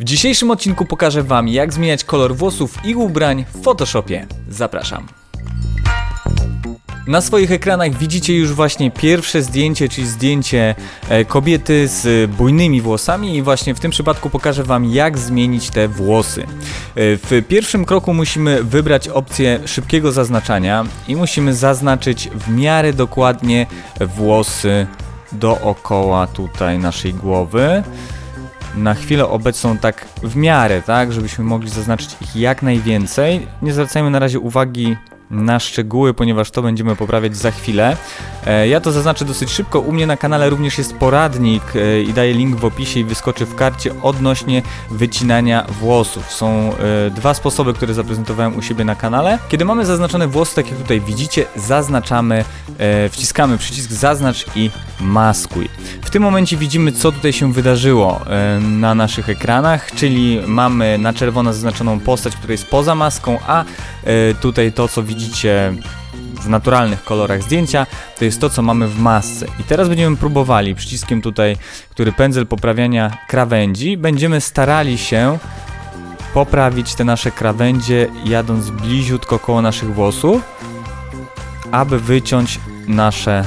W dzisiejszym odcinku pokażę Wam, jak zmieniać kolor włosów i ubrań w Photoshopie. Zapraszam. Na swoich ekranach widzicie już właśnie pierwsze zdjęcie, czyli zdjęcie e, kobiety z bujnymi włosami i właśnie w tym przypadku pokażę Wam jak zmienić te włosy. E, W pierwszym kroku musimy wybrać opcję szybkiego zaznaczania i musimy zaznaczyć w miarę dokładnie włosy dookoła tutaj naszej głowy na chwilę obecną tak w miarę, tak, żebyśmy mogli zaznaczyć ich jak najwięcej. Nie zwracajmy na razie uwagi na szczegóły, ponieważ to będziemy poprawiać za chwilę. E, ja to zaznaczę dosyć szybko. U mnie na kanale również jest poradnik e, i daję link w opisie i wyskoczy w karcie odnośnie wycinania włosów. Są e, dwa sposoby, które zaprezentowałem u siebie na kanale. Kiedy mamy zaznaczone włosy, tak jak tutaj widzicie, zaznaczamy, wciskamy przycisk zaznacz i maskuj. W tym momencie widzimy, co tutaj się wydarzyło na naszych ekranach, czyli mamy na czerwono zaznaczoną postać, która jest poza maską, a tutaj to, co widzicie w naturalnych kolorach zdjęcia, to jest to, co mamy w masce. I teraz będziemy próbowali przyciskiem tutaj, który pędzel poprawiania krawędzi, będziemy starali się poprawić te nasze krawędzie, jadąc bliziutko koło naszych włosów, aby wyciąć nasze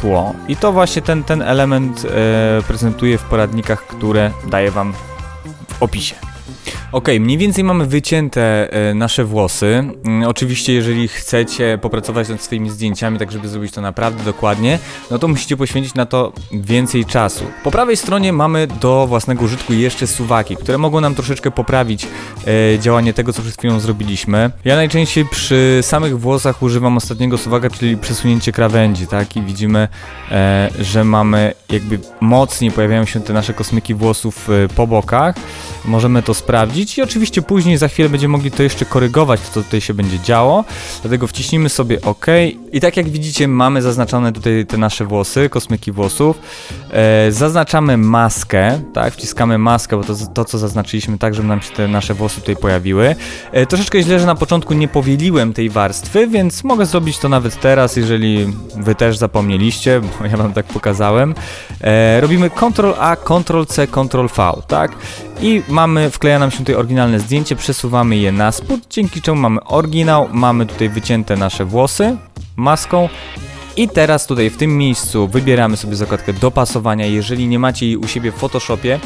tło. I to właśnie ten, ten element e, prezentuję w poradnikach, które daję Wam w opisie. Ok, mniej więcej mamy wycięte e, nasze włosy. Mm, oczywiście, jeżeli chcecie popracować nad swoimi zdjęciami, tak żeby zrobić to naprawdę dokładnie, no to musicie poświęcić na to więcej czasu. Po prawej stronie mamy do własnego użytku jeszcze suwaki, które mogą nam troszeczkę poprawić e, działanie tego, co przed chwilą zrobiliśmy. Ja najczęściej przy samych włosach używam ostatniego suwaka, czyli przesunięcie krawędzi, tak? I widzimy, e, że mamy jakby mocniej pojawiają się te nasze kosmyki włosów po bokach. Możemy to sprawdzić i oczywiście później za chwilę będziemy mogli to jeszcze korygować, to co tutaj się będzie działo. Dlatego wciśnijmy sobie OK. I tak jak widzicie, mamy zaznaczone tutaj te nasze włosy, kosmyki włosów. E, zaznaczamy maskę, tak? Wciskamy maskę, bo to to, co zaznaczyliśmy, tak, żeby nam się te nasze włosy tutaj pojawiły. E, troszeczkę źle, że na początku nie powieliłem tej warstwy, więc mogę zrobić to nawet teraz, jeżeli wy też zapomnieliście, bo ja wam tak pokazałem. E, robimy Ctrl A, Ctrl C, Ctrl V, tak? I mamy, wkleja nam się tutaj oryginalne zdjęcie, przesuwamy je na spód, dzięki czemu mamy oryginał, mamy tutaj wycięte nasze włosy maską i teraz tutaj w tym miejscu wybieramy sobie zakładkę dopasowania. Jeżeli nie macie jej u siebie w Photoshopie,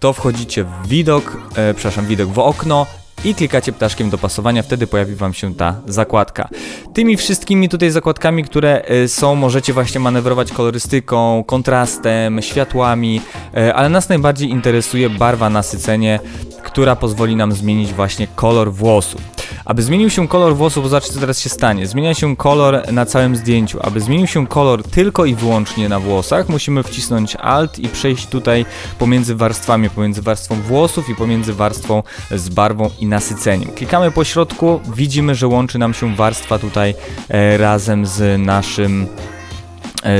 to wchodzicie w widok, e, przepraszam, widok w okno i klikacie ptaszkiem dopasowania, wtedy pojawi Wam się ta zakładka. Tymi wszystkimi tutaj zakładkami, które e, są, możecie właśnie manewrować kolorystyką, kontrastem, światłami, e, ale nas najbardziej interesuje barwa nasycenie, która pozwoli nam zmienić właśnie kolor włosów. Aby zmienił się kolor włosów, zobaczcie co teraz się stanie. Zmienia się kolor na całym zdjęciu. Aby zmienił się kolor tylko i wyłącznie na włosach, musimy wcisnąć Alt i przejść tutaj pomiędzy warstwami, pomiędzy warstwą włosów i pomiędzy warstwą z barwą i nasyceniem. Klikamy po środku, widzimy, że łączy nam się warstwa tutaj e, razem z naszym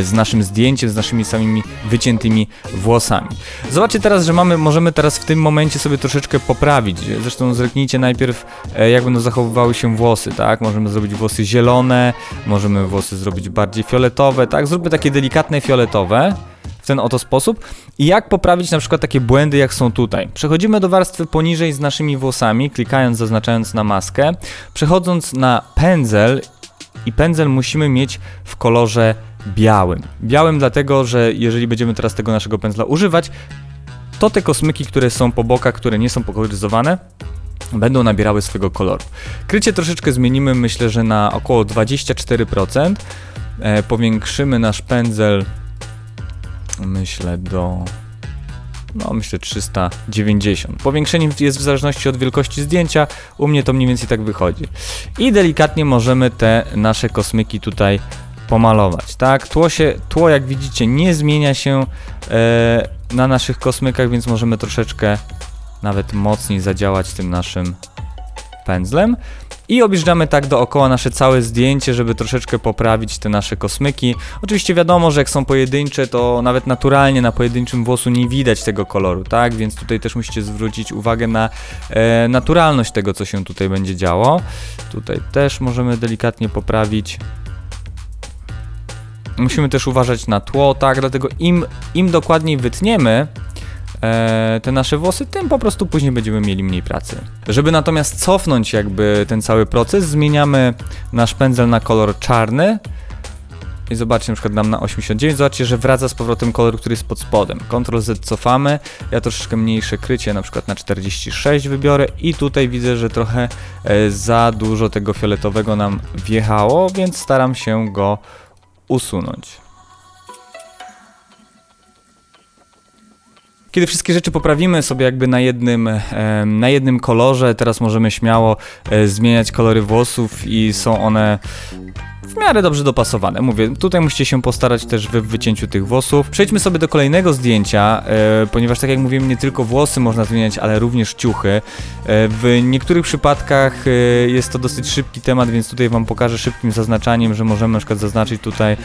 z naszym zdjęciem, z naszymi samymi wyciętymi włosami. Zobaczcie teraz, że mamy, możemy teraz w tym momencie sobie troszeczkę poprawić. Zresztą zerknijcie najpierw, e, jak będą zachowywały się włosy, tak? Możemy zrobić włosy zielone, możemy włosy zrobić bardziej fioletowe, tak? Zróbmy takie delikatne fioletowe w ten oto sposób. I jak poprawić na przykład takie błędy, jak są tutaj. Przechodzimy do warstwy poniżej z naszymi włosami, klikając, zaznaczając na maskę, przechodząc na pędzel i pędzel musimy mieć w kolorze białym. Białym dlatego, że jeżeli będziemy teraz tego naszego pędzla używać, to te kosmyki, które są po bokach, które nie są pokoloryzowane, będą nabierały swojego koloru. Krycie troszeczkę zmienimy, myślę, że na około 24%. E, powiększymy nasz pędzel, myślę, do no myślę 390. Powiększenie jest w zależności od wielkości zdjęcia, u mnie to mniej więcej tak wychodzi. I delikatnie możemy te nasze kosmyki tutaj pomalować, tak? Tło się, tło jak widzicie nie zmienia się e, na naszych kosmykach, więc możemy troszeczkę nawet mocniej zadziałać tym naszym pędzlem. I objeżdżamy tak dookoła nasze całe zdjęcie, żeby troszeczkę poprawić te nasze kosmyki. Oczywiście wiadomo, że jak są pojedyncze, to nawet naturalnie na pojedynczym włosu nie widać tego koloru, tak? Więc tutaj też musicie zwrócić uwagę na e, naturalność tego, co się tutaj będzie działo. Tutaj też możemy delikatnie poprawić. Musimy też uważać na tło, tak? Dlatego im, im dokładniej wytniemy e, te nasze włosy, tym po prostu później będziemy mieli mniej pracy. Żeby natomiast cofnąć jakby ten cały proces, zmieniamy nasz pędzel na kolor czarny. I zobaczcie, na przykład nam na 89, zobaczcie, że wraca z powrotem kolor, który jest pod spodem. Ctrl Z cofamy, ja troszeczkę mniejsze krycie, na przykład na 46 wybiorę i tutaj widzę, że trochę e, za dużo tego fioletowego nam wjechało, więc staram się go usunąć. Kiedy wszystkie rzeczy poprawimy sobie jakby na jednym, em, na jednym kolorze, teraz możemy śmiało e, zmieniać kolory włosów i są one w miarę dobrze dopasowane. Mówię, tutaj musicie się postarać też w wycięciu tych włosów. Przejdźmy sobie do kolejnego zdjęcia, e, ponieważ tak jak mówiłem, nie tylko włosy można zmieniać, ale również ciuchy. E, w niektórych przypadkach e, jest to dosyć szybki temat, więc tutaj wam pokażę szybkim zaznaczaniem, że możemy na przykład zaznaczyć tutaj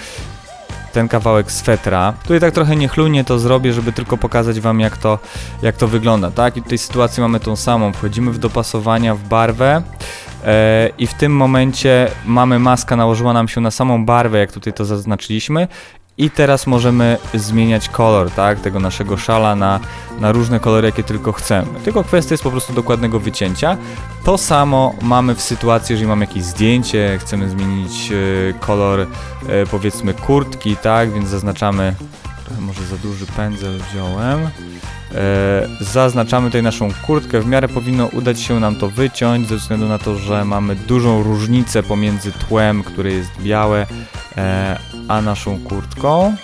ten kawałek swetra. Tutaj tak trochę niechlujnie to zrobię, żeby tylko pokazać wam jak to, jak to wygląda, tak? I tutaj sytuację mamy tą samą. Wchodzimy w dopasowania w barwę e, i w tym momencie mamy maska nałożyła nam się na samą barwę, jak tutaj to zaznaczyliśmy. I teraz możemy zmieniać kolor, tak, tego naszego szala na, na różne kolory, jakie tylko chcemy. Tylko kwestia jest po prostu dokładnego wycięcia. To samo mamy w sytuacji, jeżeli mamy jakieś zdjęcie, chcemy zmienić e, kolor, e, powiedzmy, kurtki, tak, więc zaznaczamy, trochę może za duży pędzel wziąłem. E, zaznaczamy tutaj naszą kurtkę, w miarę powinno udać się nam to wyciąć, ze względu na to, że mamy dużą różnicę pomiędzy tłem, które jest białe, e, a naszą kurtką.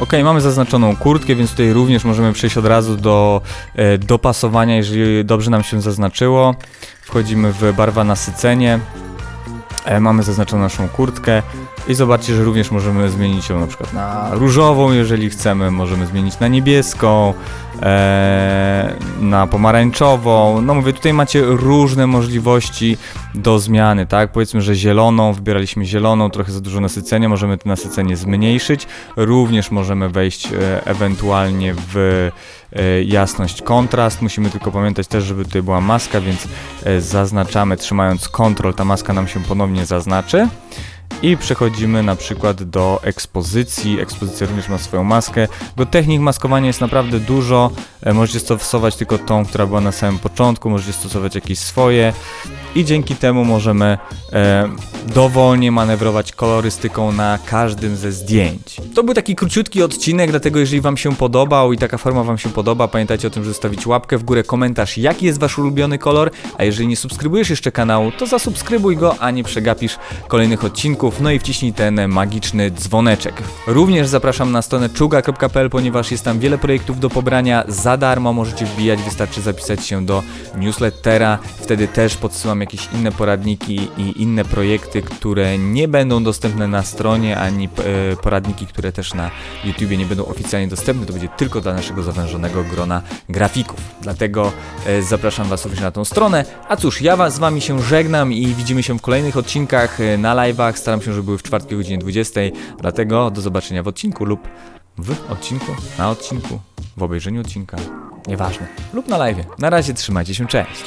Ok, mamy zaznaczoną kurtkę, więc tutaj również możemy przejść od razu do e, dopasowania, jeżeli dobrze nam się zaznaczyło. Wchodzimy w barwa nasycenie. E, mamy zaznaczoną naszą kurtkę i zobaczcie, że również możemy zmienić ją na przykład na różową, jeżeli chcemy, możemy zmienić na niebieską, e, na pomarańczową. No mówię, tutaj macie różne możliwości do zmiany, tak? Powiedzmy, że zieloną, wybieraliśmy zieloną, trochę za dużo nasycenia, możemy to nasycenie zmniejszyć. Również możemy wejść e, ewentualnie w e, jasność, kontrast. Musimy tylko pamiętać też, żeby tutaj była maska, więc e, zaznaczamy trzymając Ctrl, ta maska nam się ponownie zaznaczy. I przechodzimy na przykład do ekspozycji. Ekspozycja również ma swoją maskę. Do technik maskowania jest naprawdę dużo. E, Możecie stosować tylko tą, która była na samym początku, możecie stosować jakieś swoje i dzięki temu możemy e, dowolnie manewrować kolorystyką na każdym ze zdjęć. To był taki króciutki odcinek, dlatego jeżeli Wam się podobał i taka forma Wam się podoba, pamiętajcie o tym, żeby zostawić łapkę w górę, komentarz, jaki jest Wasz ulubiony kolor, a jeżeli nie subskrybujesz jeszcze kanału, to zasubskrybuj go, a nie przegapisz kolejnych odcinków, no i wciśnij ten magiczny dzwoneczek. Również zapraszam na stronę czuga.pl, ponieważ jest tam wiele projektów do pobrania za darmo, możecie wbijać, wystarczy zapisać się do newslettera, wtedy też podsyłam jakieś inne poradniki i inne projekty, które nie będą dostępne na stronie, ani e, poradniki, które też na YouTubie nie będą oficjalnie dostępne, to będzie tylko dla naszego zawężonego grona grafików. Dlatego e, zapraszam Was również na tą stronę. A cóż, ja was z Wami się żegnam i widzimy się w kolejnych odcinkach e, na live'ach. Staram się, żeby były w czwartki o godzinie 20. Dlatego do zobaczenia w odcinku lub w odcinku, na odcinku, w obejrzeniu odcinka. Nieważne. Lub na live. Na razie trzymajcie się, cześć.